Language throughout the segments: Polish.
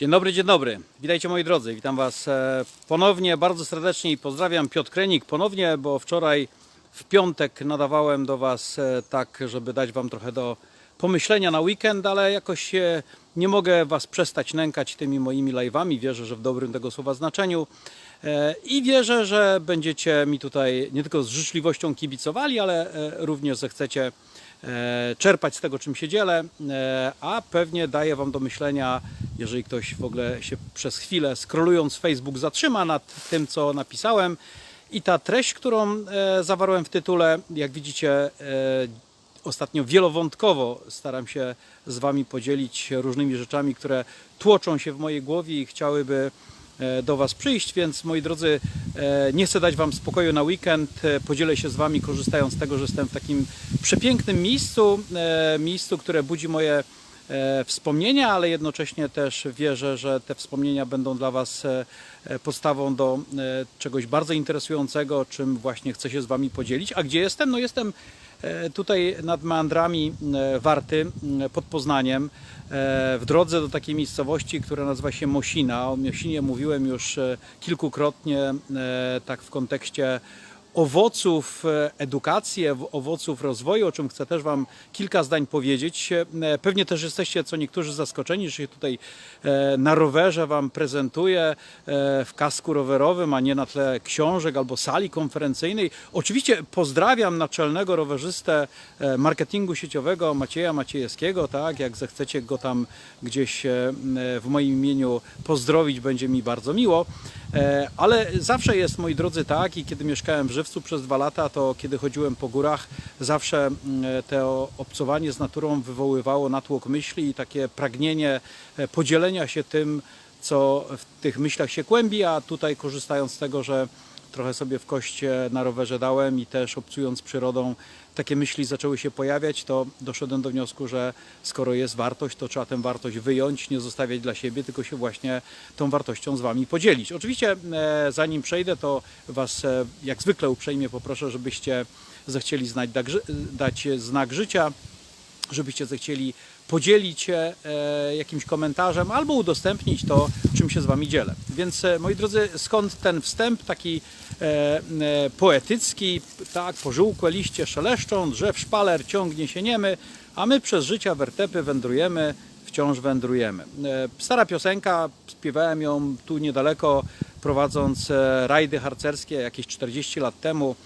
Dzień dobry, dzień dobry. Witajcie moi drodzy. Witam Was e, ponownie bardzo serdecznie i pozdrawiam Piotr Krenik ponownie, bo wczoraj w piątek nadawałem do Was e, tak, żeby dać Wam trochę do pomyślenia na weekend, ale jakoś e, nie mogę Was przestać nękać tymi moimi live'ami. Wierzę, że w dobrym tego słowa znaczeniu. I wierzę, że będziecie mi tutaj nie tylko z życzliwością kibicowali, ale również zechcecie e, czerpać z tego, czym się dzielę, e, a pewnie daje Wam do myślenia, jeżeli ktoś w ogóle się przez chwilę scrollując Facebook zatrzyma nad tym, co napisałem. I ta treść, którą e, zawarłem w tytule, jak widzicie, e, ostatnio wielowątkowo staram się z Wami podzielić różnymi rzeczami, które tłoczą się w mojej głowie i chciałyby e, do Was przyjść, więc moi drodzy, e, nie chcę dać Wam spokoju na weekend. E, Podzielę się z Wami, korzystając z tego, że jestem w takim przepięknym miejscu, e, miejscu, które budzi moje e, wspomnienia, ale jednocześnie też wierzę, że te wspomnienia będą dla Was e, e, podstawą do e, czegoś bardzo interesującego, czym właśnie chcę się z Wami podzielić. A gdzie jestem? No jestem e, tutaj nad meandrami e, Warty pod Poznaniem e, w drodze do takiej miejscowości, która nazywa się Mosina. O Mosinie mówiłem już e, kilkukrotnie e, tak w kontekście owoców e, edukacji, owoców rozwoju, o czym chcę też Wam kilka zdań powiedzieć. E, Pewnie też jesteście co niektórzy zaskoczeni, że się tutaj e, na rowerze Wam prezentuję w kasku rowerowym, a nie na tle książek albo sali konferencyjnej. Oczywiście pozdrawiam naczelnego rowerzystę marketingu sieciowego Macieja Maciejewskiego, tak, jak zechcecie go tam gdzieś w moim imieniu pozdrowić, będzie mi bardzo miło. Ale zawsze jest, moi drodzy, tak i kiedy mieszkałem w Żywcu przez dwa lata, to kiedy chodziłem po górach, zawsze mm, to obcowanie z naturą wywoływało natłok myśli i takie pragnienie e, podzielenia się tym, co w tych myślach się kłębi, a tutaj korzystając z tego, że trochę sobie w koście na rowerze dałem i też obcując przyrodą, takie myśli zaczęły się pojawiać, to doszedłem do wniosku, że skoro jest wartość, to trzeba tę wartość wyjąć, nie zostawiać dla siebie, tylko się właśnie tą wartością z Wami podzielić. Oczywiście e, zanim przejdę, to Was e, jak zwykle uprzejmie poproszę, żebyście zechcieli znać, dać, dać znak życia, żebyście zechcieli podzielić się e, jakimś komentarzem albo udostępnić to, czym się z Wami dzielę. Więc e, moi drodzy, skąd ten wstęp taki e, poetycki, tak, pożółkłe liście szeleszczą, drzew szpaler ciągnie się niemy, a my przez życia wertepy wędrujemy, wciąż wędrujemy. Stara piosenka, śpiewałem ją tu niedaleko, prowadząc rajdy harcerskie jakieś 40 lat temu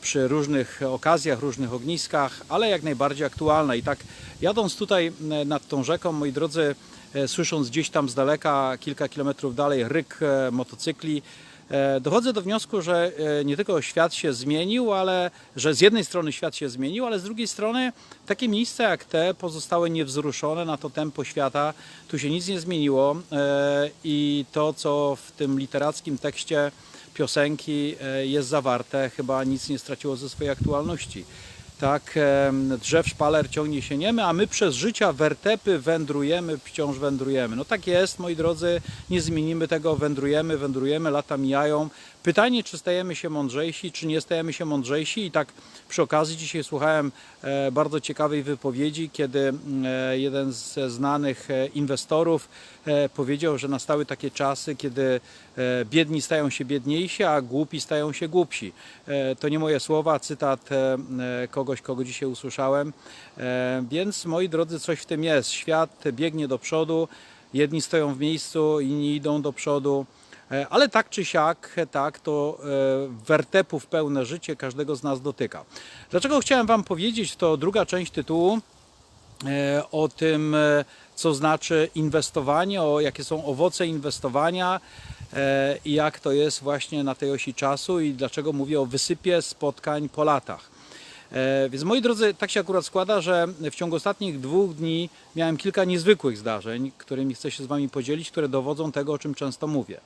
przy różnych okazjach, różnych ogniskach, ale jak najbardziej aktualna. I tak jadąc tutaj e, nad tą rzeką, moi drodzy, e, słysząc gdzieś tam z daleka, kilka kilometrów dalej, ryk e, motocykli, e, dochodzę do wniosku, że e, nie tylko świat się zmienił, ale że z jednej strony świat się zmienił, ale z drugiej strony takie miejsca jak te pozostały niewzruszone na to tempo świata. Tu się nic nie zmieniło e, i to, co w tym literackim tekście piosenki e, jest zawarte, chyba nic nie straciło ze swojej aktualności. Tak, drzew szpaler ciągnie się niemy, a my przez życia wertepy wędrujemy, wciąż wędrujemy. No tak jest, moi drodzy, nie zmienimy tego, wędrujemy, wędrujemy, lata mijają. Pytanie, czy stajemy się mądrzejsi, czy nie stajemy się mądrzejsi. I tak przy okazji dzisiaj słuchałem e, bardzo ciekawej wypowiedzi, kiedy e, jeden ze znanych e, inwestorów powiedział, że nastały takie czasy, kiedy biedni stają się biedniejsi, a głupi stają się głupsi. To nie moje słowa, cytat e, kogoś, kogo dzisiaj usłyszałem. E, Więc moi drodzy, coś w tym jest. Świat biegnie do przodu, jedni stoją w miejscu, inni idą do przodu. E, Ale tak czy siak, tak, to e, wertepów pełne życie każdego z nas dotyka. Dlaczego chciałem Wam powiedzieć, to druga część tytułu, o tym, co znaczy inwestowanie, o jakie są owoce inwestowania i jak to jest właśnie na tej osi czasu i dlaczego mówię o wysypie spotkań po latach. E, Więc moi drodzy, tak się akurat składa, że w ciągu ostatnich dwóch dni miałem kilka niezwykłych zdarzeń, którymi chcę się z Wami podzielić, które dowodzą tego, o czym często mówię.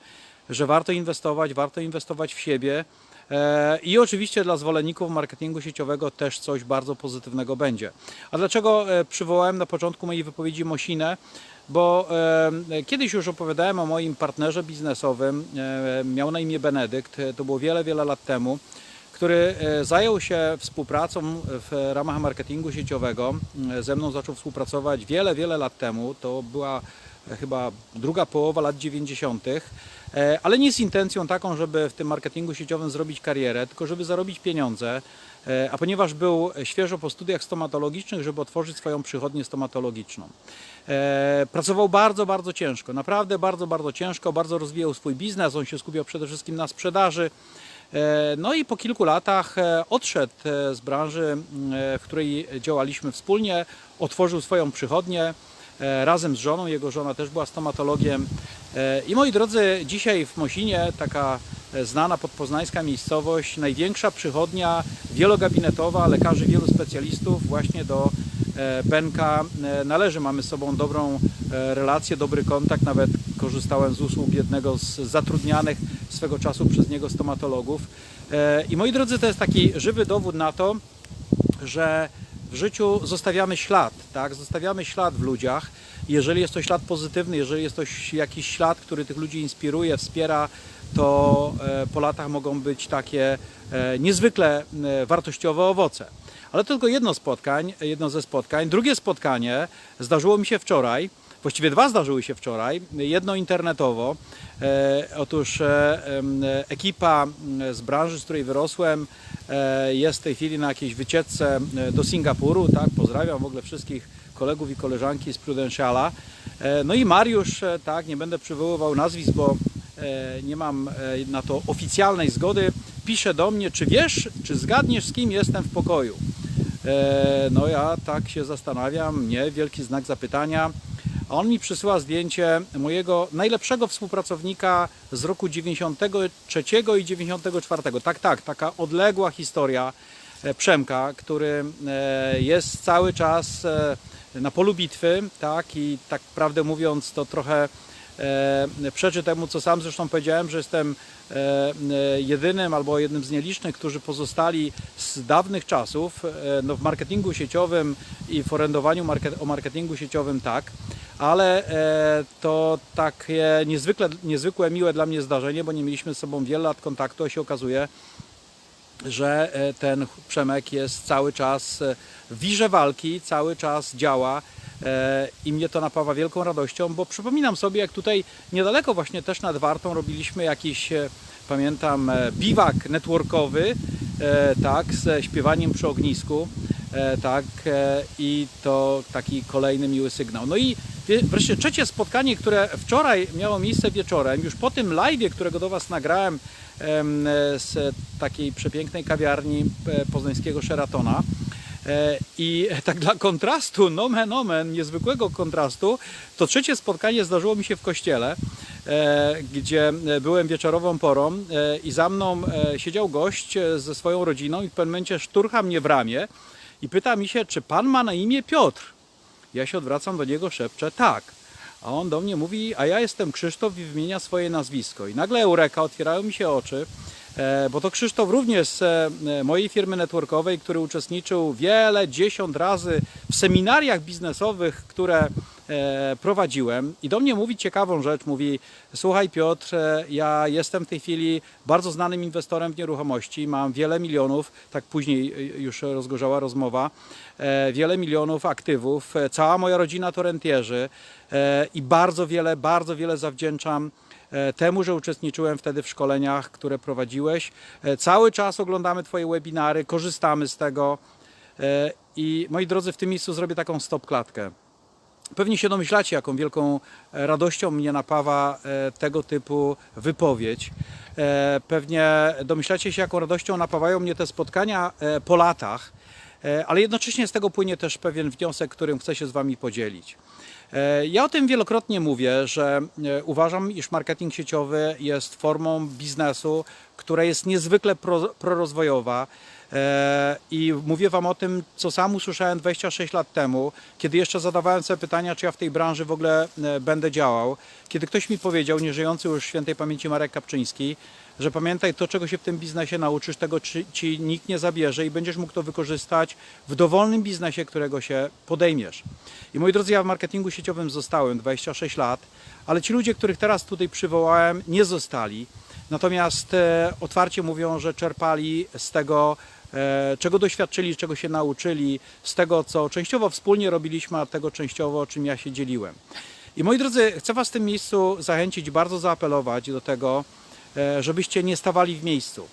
Że warto inwestować, warto inwestować w siebie, E, I oczywiście dla zwolenników marketingu sieciowego też coś bardzo pozytywnego będzie. A dlaczego e, przywołałem na początku mojej wypowiedzi Mosinę? Bo kiedyś już opowiadałem o moim partnerze biznesowym, miał na imię Benedykt, to było wiele, wiele lat temu, który e, zajął się współpracą w ramach marketingu sieciowego. E, Ze mną zaczął współpracować wiele, wiele lat temu. To była e, chyba druga połowa lat 90., e, ale nie z intencją taką, żeby w tym marketingu sieciowym zrobić karierę, tylko żeby zarobić pieniądze. A ponieważ był świeżo po studiach stomatologicznych, żeby otworzyć swoją przychodnię stomatologiczną. Pracował bardzo, bardzo ciężko, naprawdę bardzo, bardzo ciężko, bardzo rozwijał swój biznes, on się skupiał przede wszystkim na sprzedaży. E, No i po kilku latach e, odszedł e, z branży, w której działaliśmy wspólnie, otworzył swoją przychodnię razem z żoną. Jego żona też była stomatologiem. I moi drodzy, dzisiaj w Mosinie, taka znana podpoznańska miejscowość, największa przychodnia wielogabinetowa, lekarzy, wielu specjalistów właśnie do Benka e, należy. Mamy z sobą dobrą e, relację, dobry kontakt. Nawet korzystałem z usług jednego z zatrudnianych swego czasu przez niego stomatologów. E, I moi drodzy, to jest taki żywy dowód na to, że w życiu zostawiamy ślad, tak? Zostawiamy ślad w ludziach. Jeżeli jest to ślad pozytywny, jeżeli jest to jakiś ślad, który tych ludzi inspiruje, wspiera, to e, po latach mogą być takie e, niezwykle e, wartościowe owoce. Ale to tylko jedno spotkań, jedno ze spotkań. Drugie spotkanie zdarzyło mi się wczoraj. Właściwie dwa zdarzyły się wczoraj. Jedno internetowo. E, otóż e, ekipa z branży, z której wyrosłem, e, jest w tej chwili na jakiejś wycieczce do Singapuru. Tak, pozdrawiam w ogóle wszystkich kolegów i koleżanki z Prudentiala. No i Mariusz, tak, nie będę przywoływał nazwisk, bo nie mam na to oficjalnej zgody. Pisze do mnie, czy wiesz, czy zgadniesz, z kim jestem w pokoju. E, No ja tak się zastanawiam, nie, wielki znak zapytania. A on mi przysyła zdjęcie mojego najlepszego współpracownika z roku 93 i 94. Tak, tak, taka odległa historia e, Przemka, który e, jest cały czas na polu bitwy, tak, i tak prawdę mówiąc to trochę przeczy temu, co sam zresztą powiedziałem, że jestem e, e, jedynym albo jednym z nielicznych, którzy pozostali z dawnych czasów. E, No, w marketingu sieciowym i w orędowaniu market, o marketingu sieciowym tak, ale e, to takie niezwykle, niezwykłe, miłe dla mnie zdarzenie, bo nie mieliśmy z sobą wiele lat kontaktu, a się okazuje, że e, ten Przemek jest cały czas e, w wirze walki, cały czas działa e, i mnie to napawa wielką radością, bo przypominam sobie, jak tutaj niedaleko właśnie też nad Wartą robiliśmy jakiś, e, pamiętam, e, biwak networkowy, e, tak, ze śpiewaniem przy ognisku, e, tak, e, i to taki kolejny miły sygnał. No i wreszcie trzecie spotkanie, które wczoraj miało miejsce wieczorem, już po tym live'ie, którego do Was nagrałem em, e, z takiej przepięknej kawiarni e, poznańskiego Sheratona. E, I tak dla kontrastu, nomen omen, niezwykłego kontrastu, to trzecie spotkanie zdarzyło mi się w kościele, e, gdzie byłem wieczorową porą e, i za mną e, siedział gość e, ze swoją rodziną i w pewnym momencie szturcha mnie w ramię i pyta mi się, czy pan ma na imię Piotr? Ja się odwracam do niego, szepczę tak. A on do mnie mówi, a ja jestem Krzysztof i wymienia swoje nazwisko. I nagle eureka, otwierają mi się oczy, e, bo to Krzysztof również z e, mojej firmy networkowej, który uczestniczył wiele, dziesiąt razy w seminariach biznesowych, które prowadziłem. I do mnie mówi ciekawą rzecz, mówi, słuchaj Piotr, e, ja jestem w tej chwili bardzo znanym inwestorem w nieruchomości, mam wiele milionów, tak później e, już rozgorzała rozmowa, e, wiele milionów aktywów, e, cała moja rodzina to rentierzy. E, i bardzo wiele, bardzo wiele zawdzięczam e, temu, że uczestniczyłem wtedy w szkoleniach, które prowadziłeś. E, Cały czas oglądamy Twoje webinary, korzystamy z tego. E, i moi drodzy, w tym miejscu zrobię taką stop klatkę. Pewnie się domyślacie, jaką wielką e, radością mnie napawa e, tego typu wypowiedź. E, Pewnie domyślacie się, jaką radością napawają mnie te spotkania po latach, ale jednocześnie z tego płynie też pewien wniosek, którym chcę się z Wami podzielić. Ja o tym wielokrotnie mówię, że uważam, iż marketing sieciowy jest formą biznesu, która jest niezwykle pro, prorozwojowa. E, I mówię Wam o tym, co sam usłyszałem 26 lat temu, kiedy jeszcze zadawałem sobie pytania, czy ja w tej branży w ogóle e, będę działał. Kiedy ktoś mi powiedział, nieżyjący już świętej pamięci Marek Kapczyński, że pamiętaj, to czego się w tym biznesie nauczysz, tego ci, nikt nie zabierze i będziesz mógł to wykorzystać w dowolnym biznesie, którego się podejmiesz. I moi drodzy, ja w marketingu sieciowym zostałem 26 lat, ale ci ludzie, których teraz tutaj przywołałem, nie zostali. Natomiast e, otwarcie mówią, że czerpali z tego, e, czego doświadczyli, czego się nauczyli, z tego, co częściowo wspólnie robiliśmy, a tego częściowo, czym ja się dzieliłem. I moi drodzy, chcę Was w tym miejscu zachęcić, bardzo zaapelować do tego, e, żebyście nie stawali w miejscu.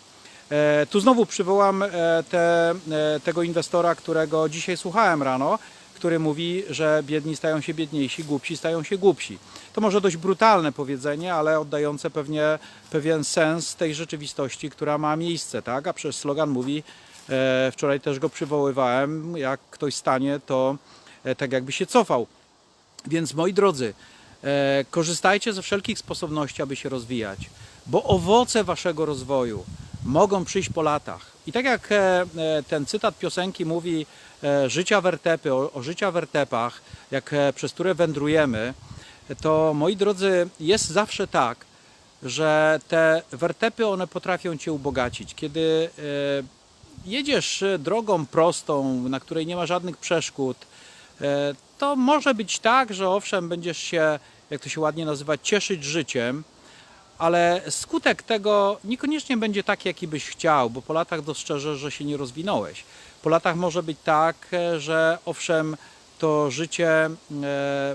E, Tu znowu przywołam e, te, e, tego inwestora, którego dzisiaj słuchałem rano, który mówi, że biedni stają się biedniejsi, głupsi stają się głupsi. To może dość brutalne powiedzenie, ale oddające pewnie pewien sens tej rzeczywistości, która ma miejsce, tak? A przez slogan mówi, e, wczoraj też go przywoływałem, jak ktoś stanie, to e, tak jakby się cofał. Więc moi drodzy, e, korzystajcie ze wszelkich sposobności, aby się rozwijać, bo owoce waszego rozwoju mogą przyjść po latach. I tak jak e, e, ten cytat piosenki mówi, e, życia wertepy, o, o życia wertepach, jak przez które wędrujemy, to moi drodzy, jest zawsze tak, że te wertepy one potrafią cię ubogacić. Kiedy jedziesz drogą prostą, na której nie ma żadnych przeszkód, to może być tak, że owszem, będziesz się, jak to się ładnie nazywa, cieszyć życiem, ale skutek tego niekoniecznie będzie taki, jaki byś chciał, bo po latach dostrzeżesz, że się nie rozwinąłeś. Po latach może być tak, e, że owszem, to życie e,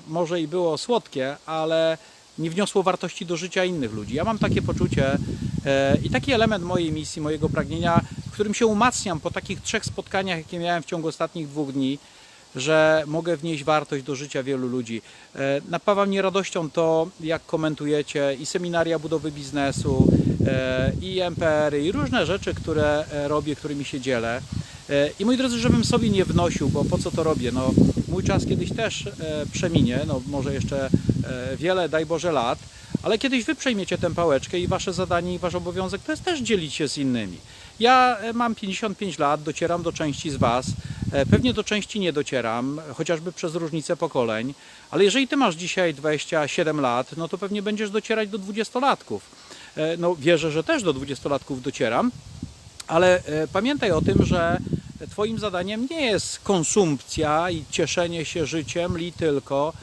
może i było słodkie, ale nie wniosło wartości do życia innych ludzi. Ja mam takie poczucie e, i taki element mojej misji, mojego pragnienia, w którym się umacniam po takich trzech spotkaniach, jakie miałem w ciągu ostatnich dwóch dni, że mogę wnieść wartość do życia wielu ludzi. E, Napawa mnie radością to, jak komentujecie i seminaria budowy biznesu, e, i MPR, i różne rzeczy, które e, robię, którymi się dzielę. I moi drodzy, żebym sobie nie wnosił, bo po co to robię? No, mój czas kiedyś też przeminie, no może jeszcze wiele, daj Boże, lat, ale kiedyś wy przejmiecie tę pałeczkę i wasze zadanie i wasz obowiązek to jest też dzielić się z innymi. Ja mam 55 lat, docieram do części z was, pewnie do części nie docieram, chociażby przez różnicę pokoleń, ale jeżeli ty masz dzisiaj 27 lat, no to pewnie będziesz docierać do 20-latków. E, No wierzę, że też do 20-latków docieram, ale e, pamiętaj o tym, że Twoim zadaniem nie jest konsumpcja i cieszenie się życiem li tylko,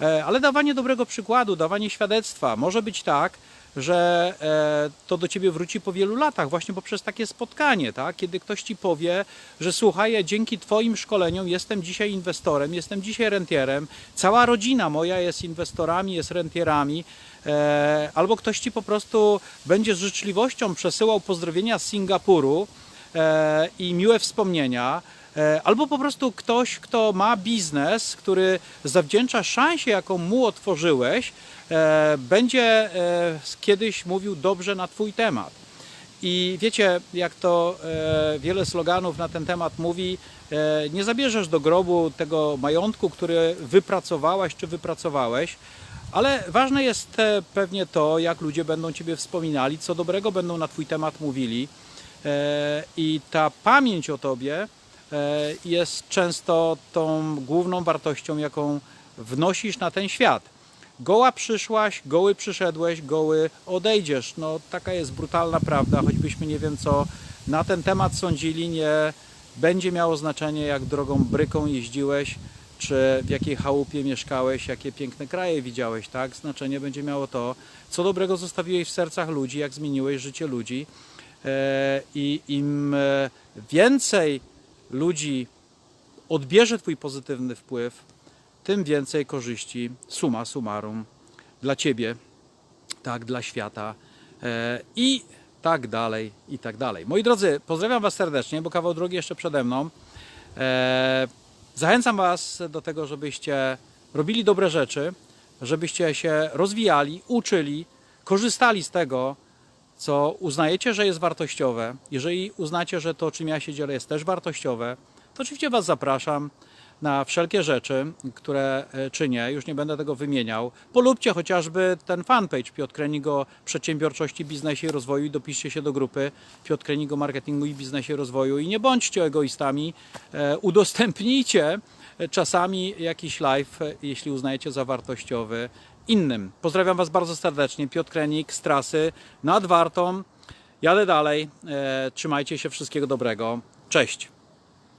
e, ale dawanie dobrego przykładu, dawanie świadectwa. Może być tak, że e, to do Ciebie wróci po wielu latach, właśnie poprzez takie spotkanie, tak? kiedy ktoś Ci powie, że słuchaj, dzięki Twoim szkoleniom jestem dzisiaj inwestorem, jestem dzisiaj rentierem, cała rodzina moja jest inwestorami, jest rentierami, e, albo ktoś Ci po prostu będzie z życzliwością przesyłał pozdrowienia z Singapuru, e, i miłe wspomnienia, albo po prostu ktoś, kto ma biznes, który zawdzięcza szansie, jaką mu otworzyłeś, e, będzie e, kiedyś mówił dobrze na Twój temat. I wiecie, jak to e, wiele sloganów na ten temat mówi, e, nie zabierzesz do grobu tego majątku, który wypracowałaś czy wypracowałeś, ale ważne jest e, pewnie to, jak ludzie będą Ciebie wspominali, co dobrego będą na Twój temat mówili. E, I ta pamięć o Tobie e, jest często tą główną wartością, jaką wnosisz na ten świat. Goła przyszłaś, goły przyszedłeś, goły odejdziesz. No taka jest brutalna prawda, choćbyśmy nie wiem co na ten temat sądzili, nie będzie miało znaczenie jak drogą bryką jeździłeś, czy w jakiej chałupie mieszkałeś, jakie piękne kraje widziałeś, tak? Znaczenie będzie miało to, co dobrego zostawiłeś w sercach ludzi, jak zmieniłeś życie ludzi. E, I im e, więcej ludzi odbierze Twój pozytywny wpływ, tym więcej korzyści, suma summarum, dla Ciebie, tak, dla świata e, i tak dalej, i tak dalej. Moi drodzy, pozdrawiam Was serdecznie, bo kawał drogi jeszcze przede mną. E, Zachęcam Was do tego, żebyście robili dobre rzeczy, żebyście się rozwijali, uczyli, korzystali z tego, co uznajecie, że jest wartościowe. Jeżeli uznacie, że to, czym ja się dzielę, jest też wartościowe, to oczywiście Was zapraszam na wszelkie rzeczy, które e, czynię. Już nie będę tego wymieniał. Polubcie chociażby ten fanpage Piotr Krenigo Przedsiębiorczości, Biznesie i Rozwoju i dopiszcie się do grupy Piotr Krenigo Marketingu i Biznesie i Rozwoju i nie bądźcie egoistami. E, Udostępnijcie e, czasami jakiś live, jeśli uznajecie za wartościowy innym. Pozdrawiam Was bardzo serdecznie. Piotr Krenik z trasy nad Wartą. Jadę dalej. E, Trzymajcie się. Wszystkiego dobrego. Cześć.